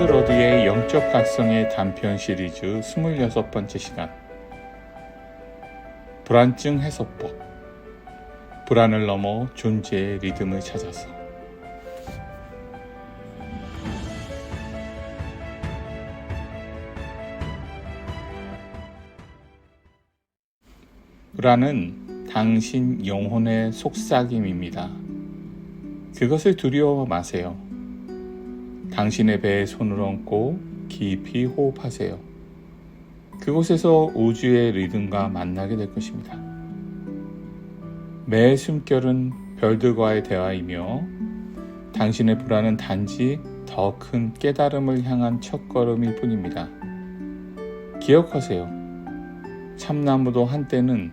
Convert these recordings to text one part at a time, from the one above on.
리처드 러드의 영적 각성의 단편 시리즈 26번째 시간 불안증 해소법 불안을 넘어 존재의 리듬을 찾아서 불안은 당신 영혼의 속삭임입니다. 그것을 두려워 마세요. 당신의 배에 손을 얹고 깊이 호흡하세요. 그곳에서 우주의 리듬과 만나게 될 것입니다. 매 숨결은 별들과의 대화이며 당신의 불안은 단지 더 큰 깨달음을 향한 첫걸음일 뿐입니다. 기억하세요. 참나무도 한때는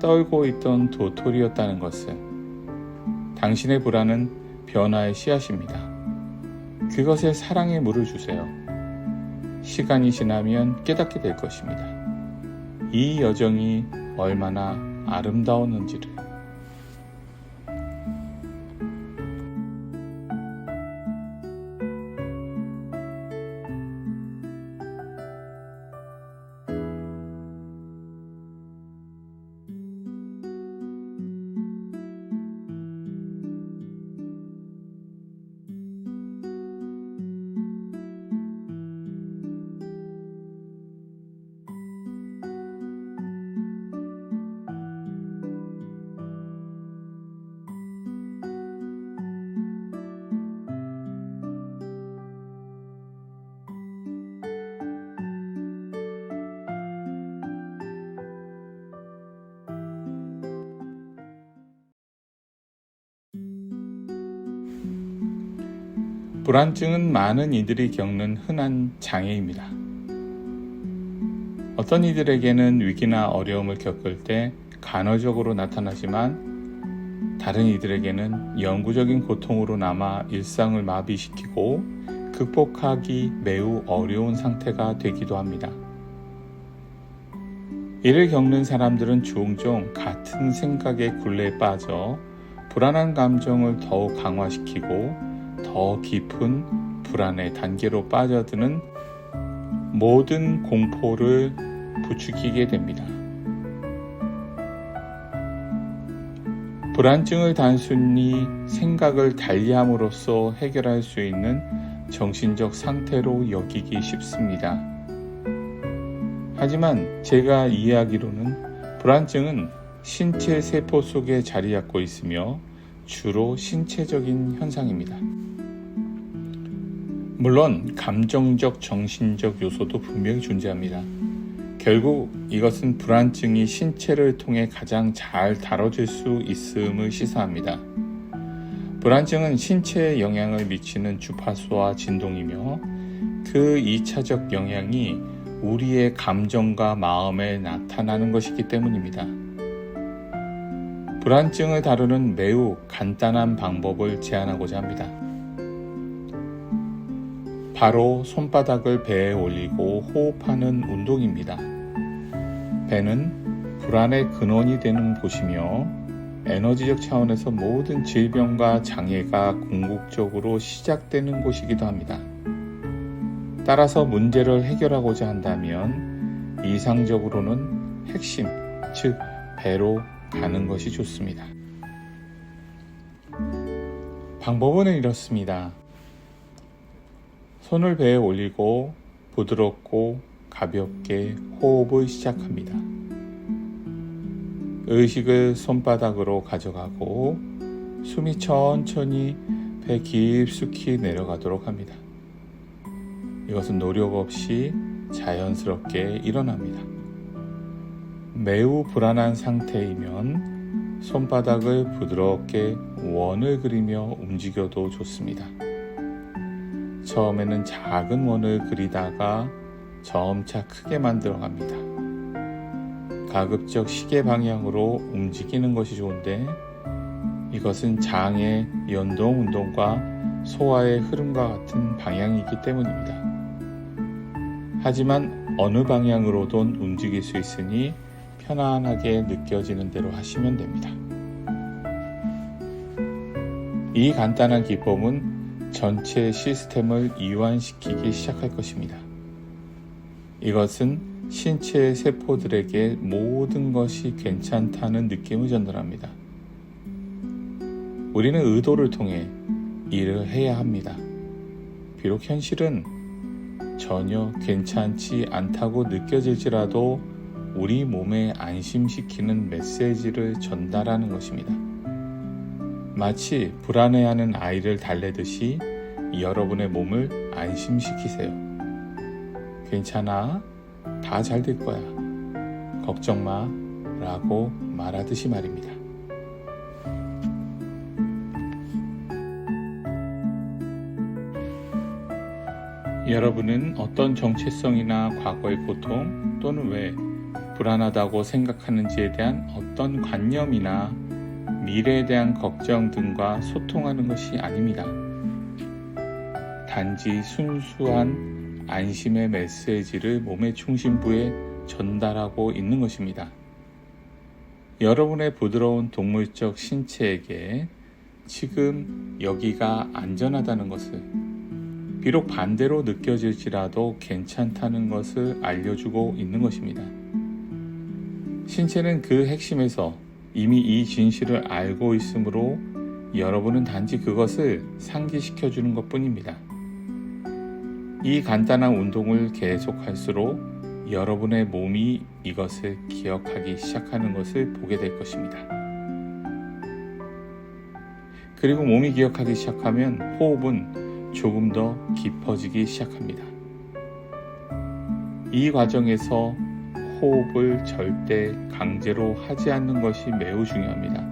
떨고 있던 도토리였다는 것을. 당신의 불안은 변화의 씨앗입니다. 그것에 사랑의 물을 주세요. 시간이 지나면 깨닫게 될 것입니다. 이 여정이 얼마나 아름다웠는지를. 불안증은 많은 이들이 겪는 흔한 장애입니다. 어떤 이들에게는 위기나 어려움을 겪을 때 간헐적으로 나타나지만 다른 이들에게는 영구적인 고통으로 남아 일상을 마비시키고 극복하기 매우 어려운 상태가 되기도 합니다. 이를 겪는 사람들은 종종 같은 생각의 굴레에 빠져 불안한 감정을 더욱 강화시키고 더 깊은 불안의 단계로 빠져드는 모든 공포를 부추기게 됩니다. 불안증을 단순히 생각을 달리함으로써 해결할 수 있는 정신적 상태로 여기기 쉽습니다. 하지만 제가 이해하기로는 불안증은 신체 세포 속에 자리 잡고 있으며 주로 신체적인 현상입니다. 물론 감정적, 정신적 요소도 분명히 존재합니다. 결국 이것은 불안증이 신체를 통해 가장 잘 다뤄질 수 있음을 시사합니다. 불안증은 신체에 영향을 미치는 주파수와 진동이며 그 2차적 영향이 우리의 감정과 마음에 나타나는 것이기 때문입니다. 불안증을 다루는 매우 간단한 방법을 제안하고자 합니다. 바로 손바닥을 배에 올리고 호흡하는 운동입니다. 배는 불안의 근원이 되는 곳이며 에너지적 차원에서 모든 질병과 장애가 궁극적으로 시작되는 곳이기도 합니다. 따라서 문제를 해결하고자 한다면 이상적으로는 핵심, 즉, 배로 가는 것이 좋습니다. 방법은 이렇습니다. 손을 배에 올리고 부드럽고 가볍게 호흡을 시작합니다. 의식을 손바닥으로 가져가고 숨이 천천히 배 깊숙이 내려가도록 합니다. 이것은 노력 없이 자연스럽게 일어납니다. 매우 불안한 상태이면 손바닥을 부드럽게 원을 그리며 움직여도 좋습니다. 처음에는 작은 원을 그리다가 점차 크게 만들어 갑니다. 가급적 시계 방향으로 움직이는 것이 좋은데 이것은 장의 연동 운동과 소화의 흐름과 같은 방향이기 때문입니다. 하지만 어느 방향으로든 움직일 수 있으니 편안하게 느껴지는 대로 하시면 됩니다. 이 간단한 기법은 전체 시스템을 이완시키기 시작할 것입니다. 이것은 신체의 세포들에게 모든 것이 괜찮다는 느낌을 전달합니다. 우리는 의도를 통해 일을 해야 합니다. 비록 현실은 전혀 괜찮지 않다고 느껴질지라도 우리 몸에 안심시키는 메시지를 전달하는 것입니다. 마치 불안해하는 아이를 달래듯이 여러분의 몸을 안심시키세요. 괜찮아. 다 잘 될 거야. 걱정 마. 라고 말하듯이 말입니다. 여러분은 어떤 정체성이나 과거의 고통 또는 왜 불안하다고 생각하는지에 대한 어떤 관념이나 미래에 대한 걱정 등과 소통하는 것이 아닙니다. 단지 순수한 안심의 메시지를 몸의 중심부에 전달하고 있는 것입니다. 여러분의 부드러운 동물적 신체에게 지금 여기가 안전하다는 것을 비록 반대로 느껴질지라도 괜찮다는 것을 알려주고 있는 것입니다. 신체는 그 핵심에서 이미 이 진실을 알고 있으므로 여러분은 단지 그것을 상기시켜 주는 것 뿐입니다. 이 간단한 운동을 계속할수록 여러분의 몸이 이것을 기억하기 시작하는 것을 보게 될 것입니다. 그리고 몸이 기억하기 시작하면 호흡은 조금 더 깊어지기 시작합니다. 이 과정에서 호흡을 절대 강제로 하지 않는 것이 매우 중요합니다.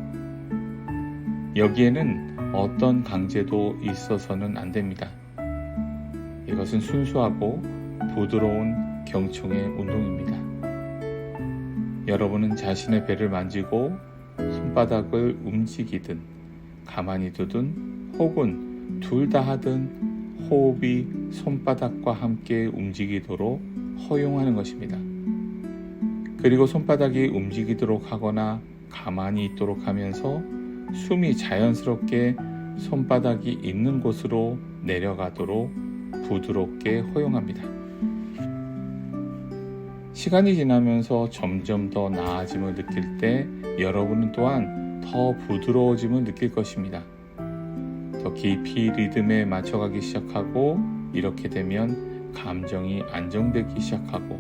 여기에는 어떤 강제도 있어서는 안 됩니다. 이것은 순수하고 부드러운 경청의 운동입니다. 여러분은 자신의 배를 만지고 손바닥을 움직이든 가만히 두든 혹은 둘 다 하든 호흡이 손바닥과 함께 움직이도록 허용하는 것입니다. 그리고 손바닥이 움직이도록 하거나 가만히 있도록 하면서 숨이 자연스럽게 손바닥이 있는 곳으로 내려가도록 부드럽게 허용합니다. 시간이 지나면서 점점 더 나아짐을 느낄 때 여러분은 또한 더 부드러워짐을 느낄 것입니다. 더 깊이 리듬에 맞춰가기 시작하고 이렇게 되면 감정이 안정되기 시작하고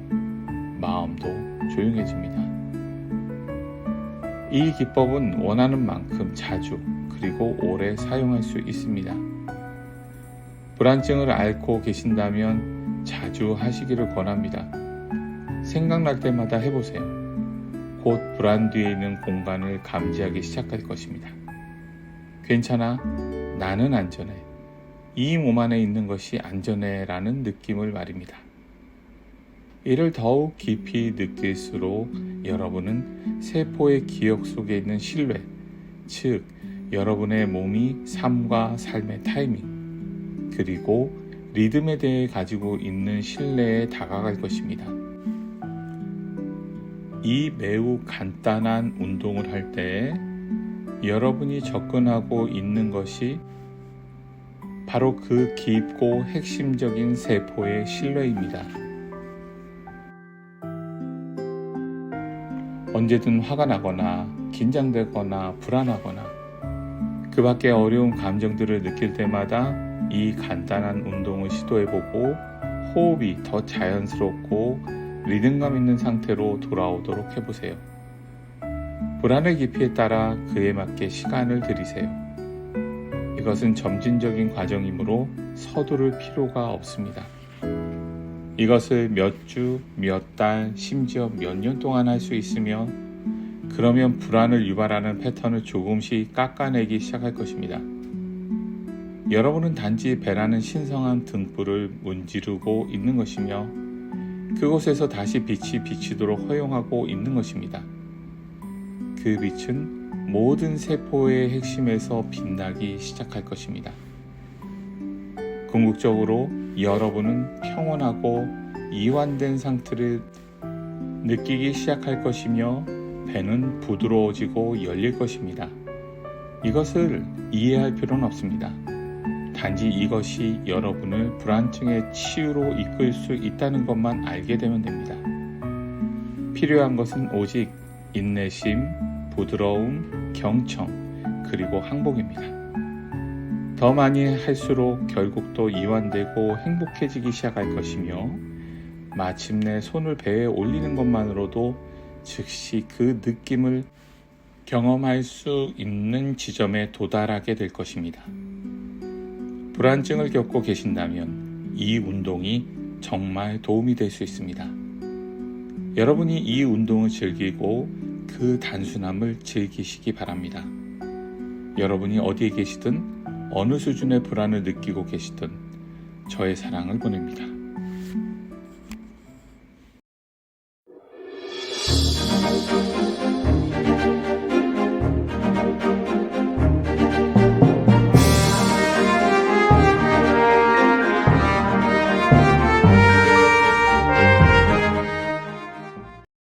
마음도 조용해집니다. 이 기법은 원하는 만큼 자주 그리고 오래 사용할 수 있습니다. 불안증을 앓고 계신다면 자주 하시기를 권합니다. 생각날 때마다 해보세요. 곧 불안 뒤에 있는 공간을 감지하기 시작할 것입니다. 괜찮아. 나는 안전해. 이 몸 안에 있는 것이 안전해 라는 느낌을 말입니다. 이를 더욱 깊이 느낄수록 여러분은 세포의 기억 속에 있는 신뢰, 즉, 여러분의 몸이 삶과 삶의 타이밍, 그리고 리듬에 대해 가지고 있는 신뢰에 다가갈 것입니다. 이 매우 간단한 운동을 할때 여러분이 접근하고 있는 것이 바로 그 깊고 핵심적인 세포의 신뢰입니다. 언제든 화가 나거나 긴장되거나 불안하거나 그 밖에 어려운 감정들을 느낄 때마다 이 간단한 운동을 시도해보고 호흡이 더 자연스럽고 리듬감 있는 상태로 돌아오도록 해보세요. 불안의 깊이에 따라 그에 맞게 시간을 들이세요. 이것은 점진적인 과정이므로 서두를 필요가 없습니다. 이것을 몇 주, 몇 달, 심지어 몇 년 동안 할 수 있으며 그러면 불안을 유발하는 패턴을 조금씩 깎아내기 시작할 것입니다. 여러분은 단지 배라는 신성한 등불을 문지르고 있는 것이며 그곳에서 다시 빛이 비치도록 허용하고 있는 것입니다. 그 빛은 모든 세포의 핵심에서 빛나기 시작할 것입니다. 궁극적으로 여러분은 평온하고 이완된 상태를 느끼기 시작할 것이며 배는 부드러워지고 열릴 것입니다. 이것을 이해할 필요는 없습니다. 단지 이것이 여러분을 불안증의 치유로 이끌 수 있다는 것만 알게 되면 됩니다. 필요한 것은 오직 인내심, 부드러움, 경청, 그리고 항복입니다. 더 많이 할수록 결국 또 이완되고 행복해지기 시작할 것이며 마침내 손을 배에 올리는 것만으로도 즉시 그 느낌을 경험할 수 있는 지점에 도달하게 될 것입니다. 불안증을 겪고 계신다면 이 운동이 정말 도움이 될 수 있습니다. 여러분이 이 운동을 즐기고 그 단순함을 즐기시기 바랍니다. 여러분이 어디에 계시든 어느 수준의 불안을 느끼고 계시던 저의 사랑을 보냅니다.